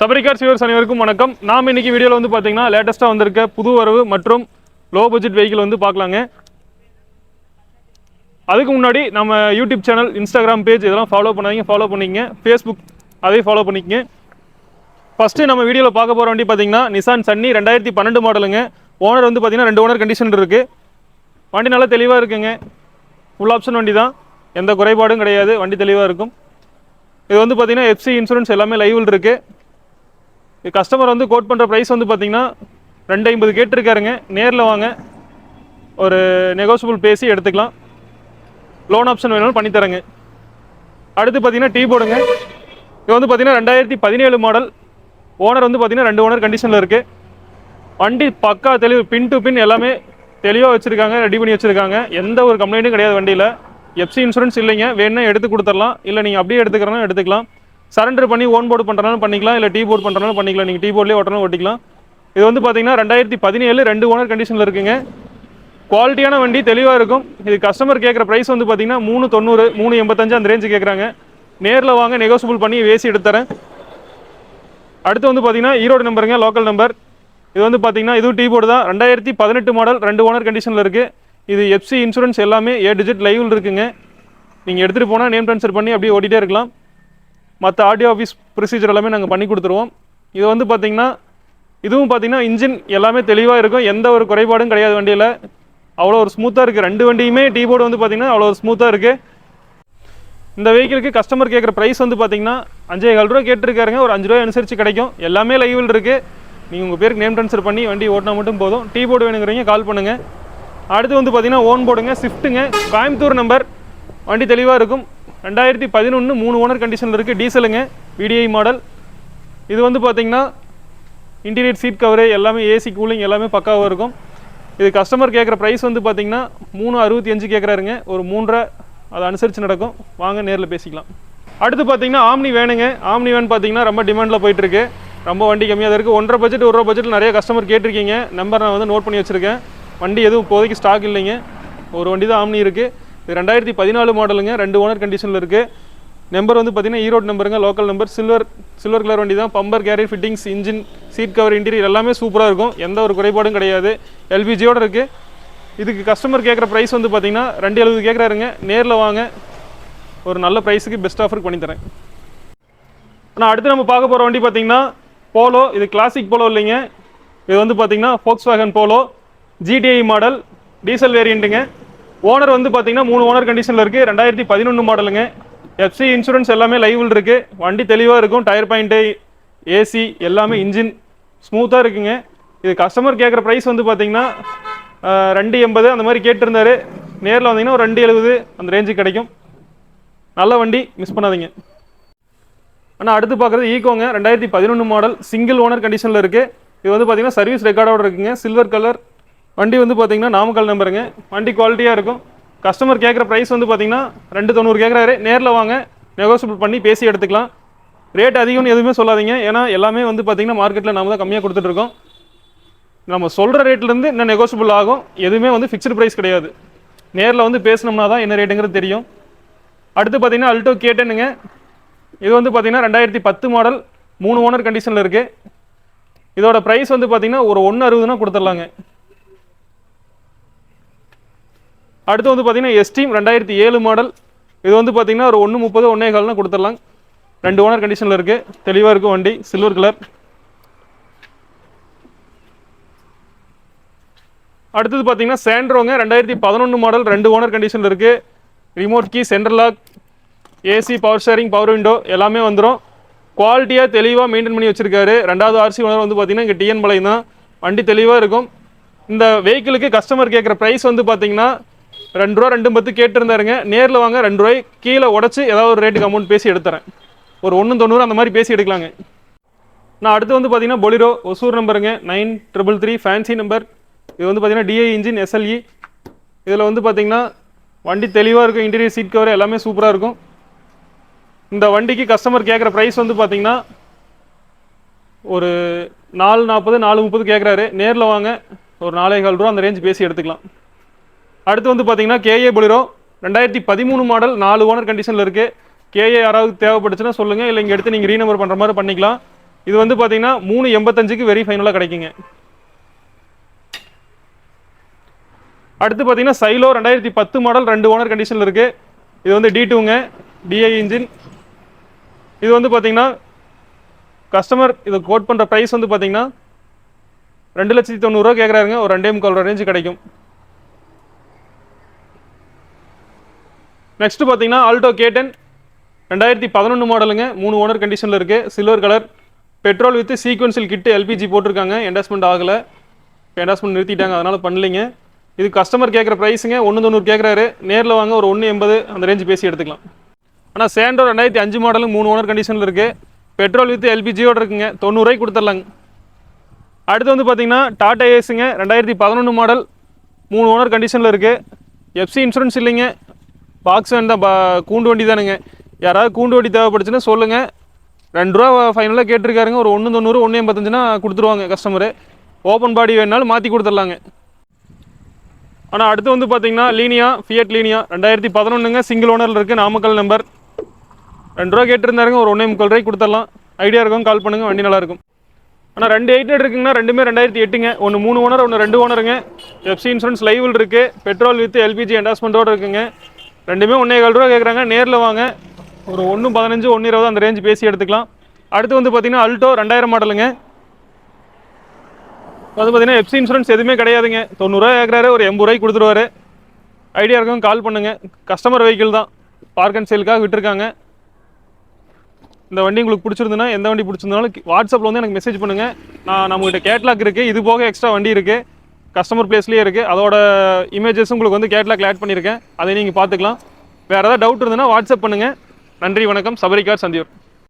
சபரிகார் சிவர்ஸ் அனைவருக்கும் வணக்கம். நாம் இன்னைக்கு வீடியோவில் வந்து பார்த்தீங்கன்னா லேட்டஸ்ட்டாக வந்திருக்க புது வரவு மற்றும் லோ பட்ஜெட் வெஹிக்கிள் வந்து பார்க்கலாங்க. அதுக்கு முன்னாடி நம்ம யூடியூப் சேனல் இன்ஸ்டாகிராம் பேஜ் இதெல்லாம் ஃபாலோ பண்ணாதீங்க ஃபாலோ பண்ணிக்கங்க. ஃபேஸ்புக் அதையும் ஃபாலோ பண்ணிக்கங்க. ஃபஸ்ட்டு நம்ம வீடியோவில் பார்க்க போகிற வண்டி பார்த்தீங்கன்னா நிசான் சன்னி ரெண்டாயிரத்தி பன்னெண்டு மாடலுங்க ஓனர் வந்து பார்த்தீங்கன்னா ரெண்டு ஓனர் கண்டிஷன் இருக்குது வண்டி நல்லா தெளிவாக இருக்குங்க. ஃபுல் ஆப்ஷன் வண்டி தான் எந்த குறைபாடும் கிடையாது. வண்டி தெளிவாக இருக்கும். இது வந்து பார்த்திங்கன்னா எஃப்சி இன்சூரன்ஸ் எல்லாமே லைவில் இருக்குது கஸ்டமர் வந்து கோட் பண்ணுற ப்ரைஸ் வந்து பார்த்தீங்கன்னா ரெண்டு ஐம்பது கேட்டிருக்காருங்க. நேரில் வாங்க. ஒரு நெகோசியபிள் பேசி எடுத்துக்கலாம். லோன் ஆப்ஷன் வேணாலும் பண்ணித்தரேங்க அடுத்து பார்த்தீங்கன்னா டீ போர்டுங்க இது வந்து பார்த்தீங்கன்னா ரெண்டாயிரத்தி பதினேழு மாடல் ஓனர் வந்து பார்த்தீங்கன்னா ரெண்டு ஓனர் கண்டிஷனில் இருக்குது வண்டி பக்கா தெளிவு பின் டு பின் எல்லாமே தெளிவாக வச்சுருக்காங்க ரெடி பண்ணி வச்சுருக்காங்க. எந்த ஒரு கம்ப்ளைண்ட்டும் கிடையாது வண்டியில். எஃப்சி இன்சூரன்ஸ் இல்லைங்க. வேணும்னா எடுத்து கொடுத்துடலாம். இல்லை நீங்கள் அப்படியே எடுத்துக்கிறனா எடுத்துக்கலாம். சரண்டர் பண்ணி ஓன் போர்டு பண்ணுறனாலும் பண்ணிக்கலாம் இல்லை டீ போர்டு பண்ணுறனாலும் பண்ணிக்கலாம். நீங்கள் டீ போர்ட்லேயே ஓட்டணும் ஓட்டிக்கலாம் இது வந்து பார்த்தீங்கன்னா ரெண்டாயிரத்தி பதினேழு ரெண்டு ஓனர் கண்டிஷனில் இருக்குங்க. குவாலிட்டியான வண்டி தெளிவாக இருக்கும். இது கஸ்டமர் கேட்குற ப்ரைஸ் வந்து பார்த்தீங்கன்னா மூணு தொண்ணூறு மூணு எண்பத்தஞ்சு அந்த ரேஞ்சு கேட்குறாங்க நேரில் வாங்க நெகோசியபிள் பண்ணி வேசி எடுத்துறேன் அடுத்து வந்து பார்த்தீங்கன்னா ஈரோடு நம்பருங்க லோக்கல் நம்பர் இது வந்து பார்த்தீங்கன்னா இதுவும் டீ போர்டு தான். ரெண்டாயிரத்தி பதினெட்டு மாடல் ரெண்டு ஓனர் கண்டிஷனில் இருக்குது இது எஃப்சி இன்சூரன்ஸ் எல்லாமே ஏ டிஜிட் லைவில் இருக்குங்க. நீங்கள் எடுத்துகிட்டு போனால் நேம் ட்ரான்ஸ்ஃபர் பண்ணி அப்படியே ஓட்டிகிட்டே இருக்கலாம். மற்ற ஆடியோ ஆஃபீஸ் ப்ரொசீஜர் எல்லாமே நாங்கள் பண்ணி கொடுத்துருவோம். இது வந்து பார்த்தீங்கன்னா இதுவும் பார்த்தீங்கன்னா இன்ஜின் எல்லாமே தெளிவாக இருக்கும். எந்த ஒரு குறைபாடும் கிடையாது வண்டியில். அவ்வளோ ஒரு ஸ்மூத்தாக இருக்குது ரெண்டு வண்டியுமே டீ போர்டு வந்து பார்த்தீங்கன்னா அவ்வளோ ஒரு ஸ்மூத்தாக இருக்குது இந்த வெஹிக்கிளுக்கு கஸ்டமர் கேட்குற ப்ரைஸ் வந்து பார்த்தீங்கன்னா அஞ்சே கால் ரூபா கேட்டிருக்காருங்க. ஒரு அஞ்சு ரூபா அனுசரித்து கிடைக்கும். எல்லாமே லைவில் இருக்குது நீங்கள் உங்கள் பேருக்கு நேம் ட்ரான்ஸ்ஃபர் பண்ணி வண்டி ஓட்டினா மட்டும் போதும். டீ போர்டு வேணுங்கிறீங்க கால் பண்ணுங்கள் அடுத்து வந்து பார்த்திங்கன்னா ஓன் போர்டுங்க ஸ்விஃப்ட்டுங்க கோயம்புத்தூர் நம்பர் வண்டி தெளிவாக இருக்கும். ரெண்டாயிரத்தி பதினொன்று மூணு ஓனர் கண்டிஷனில் இருக்குது டீசலுங்க விடிஐ மாடல் இது வந்து பார்த்திங்கன்னா இன்டீரியர் சீட் கவரு எல்லாமே ஏசி கூலிங் எல்லாமே பக்காவாக இருக்கும். இது கஸ்டமர் கேட்குற ப்ரைஸ் வந்து பார்த்தீங்கன்னா மூணு அறுபத்தி அஞ்சு கேட்குறாருங்க ஒரு மூன்றரை அதை அனுசரித்து நடக்கும். வாங்க நேரில் பேசிக்கலாம். அடுத்து பார்த்தீங்கன்னா ஆம்னி வேணுங்க ஆம்னி வேன் பார்த்தீங்கன்னா ரொம்ப டிமாண்டில் போயிட்டுருக்கு. ரொம்ப வண்டி கம்மியாக தான் இருக்குது ஒன்றரை பட்ஜெட் ஒரு ரூபா பட்ஜெட்டில் நிறைய கஸ்டமர் கேட்டிருக்கீங்க. நம்பர் நான் வந்து நோட் பண்ணி வச்சுருக்கேன். வண்டி எதுவும் இப்போதைக்கு ஸ்டாக் இல்லைங்க. ஒரு வண்டி தான் ஆம்னி இருக்குது இது ரெண்டாயிரத்தி பதினாலு மாடலுங்க. ரெண்டு ஓனர் கண்டிஷனில் இருக்குது நம்பர் வந்து பார்த்தீங்கன்னா Erode நம்பருங்க local number silver silver colour வண்டி தான். Bumper carrier fittings engine seat cover interior எல்லாமே சூப்பராக இருக்கும். எந்த ஒரு குறைபாடும் கிடையாது. எல்பிஜியோட இருக்குது இதுக்கு கஸ்டமர் கேட்குற ப்ரைஸ் வந்து பார்த்தீங்கன்னா ரெண்டு எழுபது கேட்குறாருங்க நேரில் வாங்க. ஒரு நல்ல ப்ரைஸுக்கு பெஸ்ட் ஆஃபர் பண்ணித்தரேன் ஆனால் அடுத்து நம்ம பார்க்க போகிற வண்டி பார்த்தீங்கன்னா போலோ இது கிளாசிக் போலோ இல்லைங்க. இது வந்து பார்த்தீங்கன்னா Volkswagen Polo GTI model diesel வேரியண்ட்டுங்க owner வந்து பார்த்தீங்கன்னா மூணு ஓனர் கண்டிஷனில் இருக்குது ரெண்டாயிரத்தி பதினொன்று மாடலுங்க எஃப்சி இன்சூரன்ஸ் எல்லாமே லைவில் இருக்குது வண்டி தெளிவாக இருக்கும். டயர் பாயிண்ட்டு ஏசி எல்லாமே இன்ஜின் ஸ்மூத்தாக இருக்குங்க. இது கஸ்டமர் கேட்குற ப்ரைஸ் வந்து பார்த்தீங்கன்னா ரெண்டு எண்பது. அந்த மாதிரி கேட்டிருந்தாரு. நேரில் வந்தீங்கன்னா ஒரு ரெண்டு எழுபது அந்த ரேஞ்சுக்கு கிடைக்கும். நல்ல வண்டி மிஸ் பண்ணாதீங்க. ஆனால் அடுத்து பார்க்குறது ஈகோங்க ரெண்டாயிரத்தி பதினொன்று மாடல் சிங்கிள் ஓனர் கண்டிஷனில் இருக்குது இது வந்து பார்த்தீங்கன்னா சர்வீஸ் ரெக்கார்டோட இருக்குங்க. சில்வர் கலர் வண்டி வந்து பார்த்தீங்கன்னா நாமக்கல் நம்பருங்க. வண்டி குவாலிட்டியாக இருக்கும். கஸ்டமர் கேட்குற ப்ரைஸ் வந்து பார்த்தீங்கன்னா ரெண்டு தொண்ணூறு கேட்குறாரு நேரில் வாங்க. நெகோசியபிள் பண்ணி பேசி எடுத்துக்கலாம். ரேட் அதிகம்னு எதுவுமே சொல்லாதீங்க. ஏன்னா எல்லாமே வந்து பார்த்தீங்கன்னா மார்க்கெட்டில் நாம தான் கம்மியாக கொடுத்துட்ருக்கோம் நம்ம சொல்கிற ரேட்லேருந்து இன்னும் நெகோசியபிள் ஆகும். எதுவுமே வந்து ஃபிக்ஸ்டு ப்ரைஸ் கிடையாது. நேரில் வந்து பேசினோம்னா தான் என்ன ரேட்டுங்கிறது தெரியும். அடுத்து பார்த்தீங்கன்னா அல்டோ கேட்டனுங்க இது வந்து பார்த்தீங்கன்னா ரெண்டாயிரத்தி பத்து மாடல் மூணு ஓனர் கண்டிஷனில் இருக்குது இதோட ப்ரைஸ் வந்து பார்த்தீங்கன்னா ஒரு ஒன்று அறுபதுனா கொடுத்துடலாங்க. அடுத்து வந்து பார்த்தீங்கன்னா எஸ்டீம் ரெண்டாயிரத்தி ஏழு மாடல் இது வந்து பார்த்தீங்கன்னா ஒரு ஒன்று முப்பது ஒன்றே கால்னா கொடுத்துடலாம். ரெண்டு ஓனர் கண்டிஷனில் இருக்குது தெளிவாக இருக்கும் வண்டி. சில்வர் கலர் அடுத்தது பார்த்தீங்கன்னா சேண்ட்ரோங்க ரெண்டாயிரத்தி பதினொன்று மாடல் ரெண்டு ஓனர் கண்டிஷனில் இருக்குது remote key central lock AC power sharing power window எல்லாமே வந்துடும் குவாலிட்டியாக தெளிவாக மெயின்டைன் பண்ணி வச்சிருக்காரு. ரெண்டாவது ஆர்சி ஓனர் வந்து பார்த்தீங்கன்னா இங்கே டிஎன் பாளையம் தான் வண்டி தெளிவாக இருக்கும். இந்த வெஹிக்கிளுக்கு கஸ்டமர் கேட்குற ப்ரைஸ் வந்து பார்த்தீங்கன்னா ரெண்டு ரூபா ரெண்டு பத்து கேட்டிருந்தாருங்க. நேரில் வாங்க ரெண்டு ரூபாய். கீழே உடச்சி ஏதாவது ஒரு ரேட்டுக்கு அமௌண்ட் பேசி எடுத்துறேன். ஒரு ஒன்று தொண்ணூறு அந்த மாதிரி பேசி எடுக்கலாங்க. நான் அடுத்து வந்து பார்த்தீங்கன்னா Bolero Hosur நம்பருங்க nine triple three fancy number இது வந்து பார்த்தீங்கன்னா டிஐ இன்ஜின் எஸ்எல்இ இதில் வந்து பார்த்தீங்கன்னா வண்டி தெளிவாக இருக்கும் இன்டீரியர் சீட் கவர் எல்லாமே சூப்பராக இருக்கும். இந்த வண்டிக்கு கஸ்டமர் கேட்குற ப்ரைஸ் வந்து பார்த்தீங்கன்னா ஒரு நாலு நாற்பது நாலு முப்பது கேட்குறாரு நேரில் வாங்க ஒரு நாலே கால் ரூபா அந்த ரேஞ்ச் பேசி எடுத்துக்கலாம். அடுத்து வந்து பார்த்தீங்கன்னா கேஏ பொலிரோ. ரெண்டாயிரத்தி பதிமூணு மாடல் நாலு ஓனர் கண்டிஷனில் இருக்குது கேஏ யாராவது தேவைப்பட்டுச்சுன்னா சொல்லுங்கள் இல்லை இங்கே எடுத்து நீங்கள் ரீநம்பர் பண்ணுற மாதிரி பண்ணிக்கலாம். இது வந்து பார்த்தீங்கன்னா மூணு எண்பத்தஞ்சுக்கு வெரி ஃபைனலாக கிடைக்குங்க. அடுத்து பார்த்தீங்கன்னா சைலோ ரெண்டாயிரத்தி பத்து மாடல் ரெண்டு ஓனர் கண்டிஷனில் இருக்குது இது வந்து டி டூங்க டிஐ இன்ஜின் இது வந்து பார்த்தீங்கன்னா கஸ்டமர் இதை கோட் பண்ணுற ப்ரைஸ் வந்து பார்த்தீங்கன்னா ரெண்டு லட்சத்தி தொண்ணூறுரூவா கேட்குறாருங்க ஒரு ரெண்டே முக்கால் ரேஞ்சு கிடைக்கும். நெக்ஸ்ட் பார்த்தீங்கன்னா ஆல்டோ கேட்டன் ரெண்டாயிரத்தி பதினொன்று மாடலுங்க மூணு ஓனர் கண்டிஷனில் இருக்குது சில்வர் கலர் பெட்ரோல் வித் சீக்வன்சில் கிட்டு எல்பிஜி போட்டிருக்காங்க. என்டாஸ்மெண்ட் ஆகலை. என்டாஸ்மெண்ட் நிறுத்திட்டாங்க. அதனால் பண்ணலைங்க. இது கஸ்டமர் கேட்குற ப்ரைஸுங்க ஒன்று தொண்ணூறு கேட்குறாரு நேரில் வாங்க ஒரு ஒன்று எண்பது. அந்த ரேஞ்சு பேசி எடுத்துக்கலாம். ஆனால் சேண்டோ ரெண்டாயிரத்தி அஞ்சு மாடலு மூணு ஓனர் கண்டிஷனில் இருக்குது பெட்ரோல் வித் எல்பிஜியோட இருக்குங்க. தொண்ணூறுரூவாய்க்கு கொடுத்துர்லாங்க அடுத்து வந்து பார்த்தீங்கன்னா டாடா ஏஸுங்க ரெண்டாயிரத்தி பதினொன்று மாடல் மூணு ஓனர் கண்டிஷனில் இருக்குது எஃப்சி இன்சூரன்ஸ் இல்லைங்க. பாக்ஸ் வேன் தான் பா- கூண்டு வண்டி தானுங்க. யாராவது கூண்டு வண்டி தேவைப்படுச்சுன்னா சொல்லுங்கள் ரெண்டு ரூபா ஃபைனலாக கேட்டிருக்காருங்க. ஒரு ஒன்று தொண்ணூறு ஒன்று எண்பத்தஞ்சுனா கொடுத்துருவாங்க கஸ்டமரு ஓப்பன் பாடி வேணுனாலும் மாற்றி கொடுத்துர்லாங்க ஆனால் அடுத்து வந்து பார்த்தீங்கன்னா லீனியா ஃபியட் லீனியா. ரெண்டாயிரத்தி பதினொன்றுங்க சிங்கிள் ஓனரில் இருக்குது நாமக்கல் நம்பர் ரெண்டு ரூபா கேட்டிருந்தாருங்க ஒரு ஒன்றே முக்கால் ரூபாய்க்கு கொடுத்துடலாம். ஐடியா இருக்கும் கால் பண்ணுங்க வண்டி நல்லாயிருக்கும் ஆனால் ரெண்டு எயிட் இருக்குங்கன்னா ரெண்டுமே ரெண்டாயிரத்தி எட்டுங்க. ஒன்று மூணு ஓனர் ஒன்று ரெண்டு ஓனருங்க எஃப்சி இன்சூரன்ஸ் லைவில் இருக்குது பெட்ரோல் வித் எல்பிஜி என்டாஸ்மெண்ட்டோடு இருக்குங்க. ரெண்டுமே ஒன்றே கால் ரூபா கேட்குறாங்க நேரில் வாங்க. ஒரு ஒன்று பதினஞ்சு ஒன்று இருபது அந்த ரேஞ்சு பேசி எடுத்துக்கலாம். அடுத்து வந்து பார்த்தீங்கன்னா அல்டோ ரெண்டாயிரம் மாடலுங்க. அது பார்த்தீங்கன்னா எஃப்சி இன்சூரன்ஸ் எதுவுமே கிடையாதுங்க. தொண்ணூறுரூவா கேட்குறாரு ஒரு எண்பது ரூபாய்க்கு கொடுத்துருவாரு. ஐடியா இருக்கவங்க கால் பண்ணுங்கள் கஸ்டமர் வெஹிக்கிள் தான். பார்க் அண்ட் சேலுக்காக விட்டுருக்காங்க. இந்த வண்டி உங்களுக்கு பிடிச்சிருந்துன்னா எந்த வண்டி பிடிச்சிருந்தாலும் வாட்ஸ்அப்பில் வந்து எனக்கு மெசேஜ் பண்ணுங்கள் நான் நம்மகிட்ட கேட்லாக் இருக்குது இது போக எக்ஸ்ட்ரா வண்டி இருக்குது கஸ்டமர் பிளேஸ்லேயே இருக்குது அதோட இமேஜஸ் உங்களுக்கு வந்து கேட்லாக் ஆட் பண்ணியிருக்கேன் அதை நீங்கள் பார்த்துக்கலாம். வேறு ஏதாவது டவுட் இருந்ததுன்னா வாட்ஸ்அப் பண்ணுங்கள் நன்றி வணக்கம். சபரிகார் சந்தியூர்.